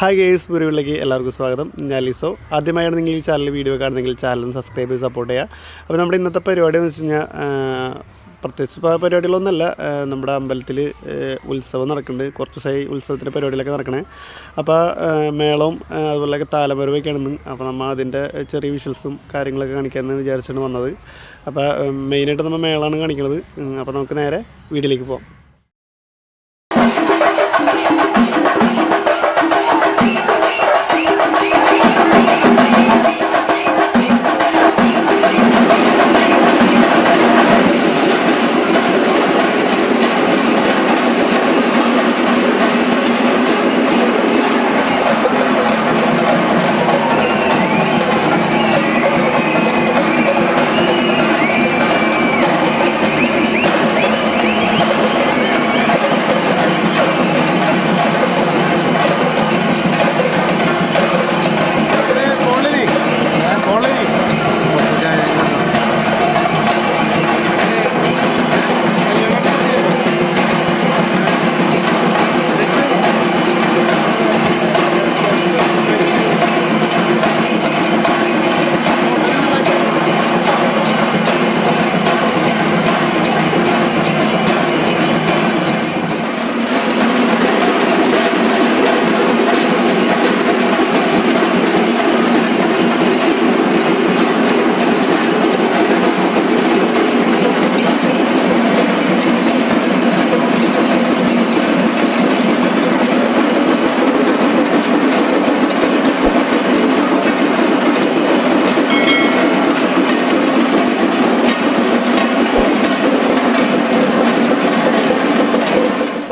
Hi guys പുരുവിലേക്ക് എല്ലാവർക്കും സ്വാഗതം. ഞാൻ ലിസോ. ആദ്യമായാണ് നിങ്ങൾ ഈ ചാനൽ വീഡിയോ കാണുന്നെങ്കിൽ ചാനൽ സബ്സ്ക്രൈബ് ചെയ്ത് സപ്പോർട്ട് ചെയ്യുക. അപ്പോൾ നമ്മുടെ ഇന്നത്തെ പരിപാടി എന്ന് വെച്ച് കഴിഞ്ഞാൽ പ്രത്യേകിച്ച് പരിപാടികളൊന്നുമല്ല. നമ്മുടെ അമ്പലത്തിൽ ഉത്സവം നടക്കുന്നുണ്ട്. കുറച്ച് ദിവസമായി ഉത്സവത്തിന്റെ പരിപാടികളൊക്കെ നടക്കണേ. അപ്പോൾ മേളവും അതുപോലെയൊക്കെ താലപരവൊക്കെയാണെന്ന് അപ്പോൾ നമ്മൾ അതിന്റെ ചെറിയ വിഷ്വൽസും കാര്യങ്ങളൊക്കെ കാണിക്കാമെന്ന് വിചാരിച്ചാണ് വന്നത്. അപ്പോൾ മെയിനായിട്ട് നമ്മൾ മേളാണ് കാണിക്കുന്നത് അപ്പോൾ നമുക്ക് നേരെ വീട്ടിലേക്ക് പോകാം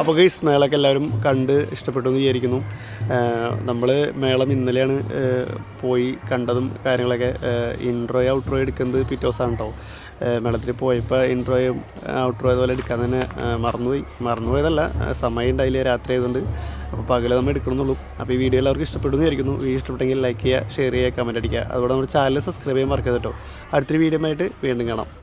അപ്പോൾ ഗൈസ് മേളൊക്കെ എല്ലാവരും കണ്ട് ഇഷ്ടപ്പെട്ടു എന്ന് വിചാരിക്കുന്നു. നമ്മൾ മേളം ഇന്നലെയാണ് പോയി കണ്ടതും കാര്യങ്ങളൊക്കെ. ഇൻട്രോയോ ഔട്ട്രോ എടുക്കുന്നത് പിറ്റേ ദിവസമാണ് കേട്ടോ മേളത്തിൽ പോയപ്പോൾ ഇൻട്രോയും ഔട്ട്രോ അതുപോലെ എടുക്കാൻ തന്നെ മറന്നുപോയി. മറന്നുപോയതല്ല സമയം ഉണ്ടായില്ല രാത്രി ആയതുകൊണ്ട്. അപ്പോൾ പകൽ നമ്മൾ എടുക്കണമെന്നുള്ളൂ. അപ്പോൾ ഈ വീഡിയോ എല്ലാവർക്കും ഇഷ്ടപ്പെട്ടു എന്ന് വിചാരിക്കുന്നു. വീഡിയോ ഇഷ്ടപ്പെട്ടെങ്കിൽ ലൈക്ക് ചെയ്യുക ഷെയർ ചെയ്യുക കമന്റ് അടിക്കുക. അതുപോലെ നമ്മുടെ ചാനൽ സബ്സ്ക്രൈബ് ചെയ്യാൻ മറക്കരുത് കേട്ടോ. അടുത്തൊരു വീഡിയോ ആയിട്ട് വീണ്ടും കാണാം.